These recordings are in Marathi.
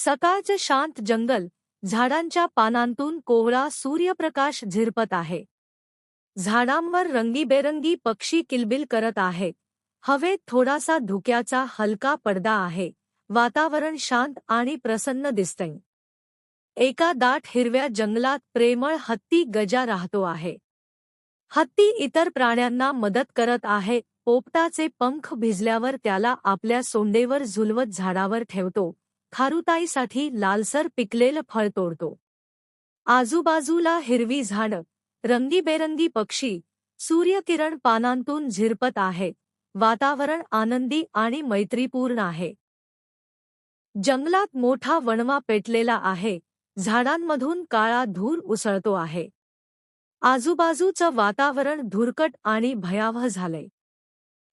सकाळचं शांत जंगल झाडांच्या पानांतून कोवळा सूर्यप्रकाश झिरपत आहे. झाडांवर रंगीबेरंगी पक्षी किलबिल करत आहेत हवेत थोडासा धुक्याचा हलका पडदा आहे. वातावरण शांत आणि प्रसन्न दिसतंय. एका दाट हिरव्या जंगलात प्रेमळ हत्ती गजा राहतो आहे. हत्ती इतर प्राण्यांना मदत करत आहे. पोपटाचे पंख भिजल्यावर त्याला आपल्या सोंडेवर झुलवत झाडावर ठेवतो. खारुताईसाठी लालसर पिकलेलं फळ तोडतो. आजूबाजूला हिरवी झाडं रंगीबेरंगी पक्षी सूर्यकिरण पानांतून झिरपत आहेत वातावरण आनंदी आणि मैत्रीपूर्ण आहे. जंगलात मोठा वणवा पेटलेला आहे. झाडांमधून काळा धूर उसळतो आहे. आजूबाजूचं वातावरण धुरकट आणि भयावह झालंय.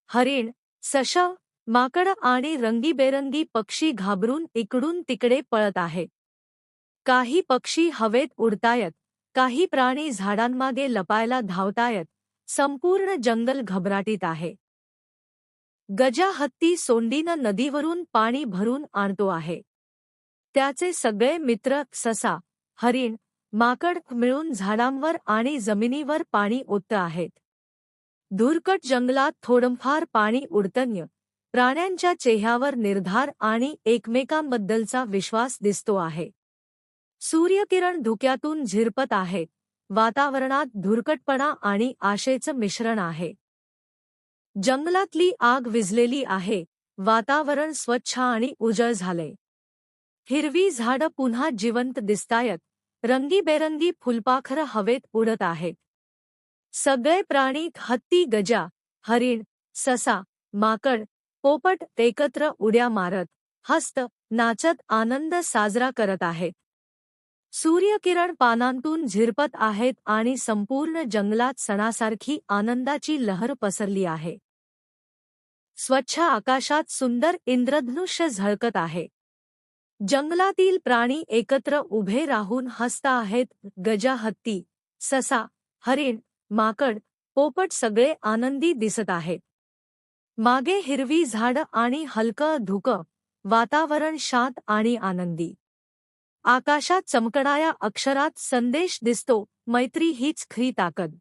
हरिण सश माकड आणि रंगीबेरंगी पक्षी घाबरून इकडून तिकडे पळत आहेत काही पक्षी हवेत उडतायत काही प्राणी झाडांमागे लपायला धावतायत संपूर्ण जंगल घबराटीत आहे. गजा हत्ती सोंडीनं नदीवरून पाणी भरून आणतो आहे. त्याचे सगळे मित्र ससा हरिण माकड मिळून झाडांवर आणि जमिनीवर पाणी ओतत आहेत. धुरकट जंगलात थोडंफार पाणी उडतन्य प्राण्यांच्या चेहऱ्यावर निर्धार आणि एकमेकांबद्दलचा विश्वास दिसतो आहे. सूर्यकिरण धुक्यातून झिरपत आहेत वातावरणात धुरकटपणा आणि आशेचं मिश्रण आहे. जंगलातली आग विझलेली आहे. वातावरण स्वच्छ आणि उजळ झालंय. हिरवी झाडं पुन्हा जिवंत दिसतायत. रंगीबेरंगी फुलपाखरं हवेत उडत आहेत. सगळे प्राणी हत्ती गजा हरिण ससा माकड पोपट एकत्र उड्या मारत हस्त नाचत आनंद साजरा करत आहेत सूर्यकिरण पानांतून झिरपत आहेत आणि संपूर्ण जंगलात सणासारखी आनंदाची लहर पसरली आहे. स्वच्छ आकाशात सुंदर इंद्रधनुष्य झळकत आहे. जंगलातील प्राणी एकत्र उभे राहून हसता आहेत गजा हत्ती ससा हरिण माकड पोपट सगळे आनंदी दिसत आहेत. मागे हिरवी झाडं आणि हलकं धुकं वातावरण शांत आणि आनंदी. आकाशात चमकणाऱ्या अक्षरात संदेश दिसतो मैत्री हीच खरी ताकद.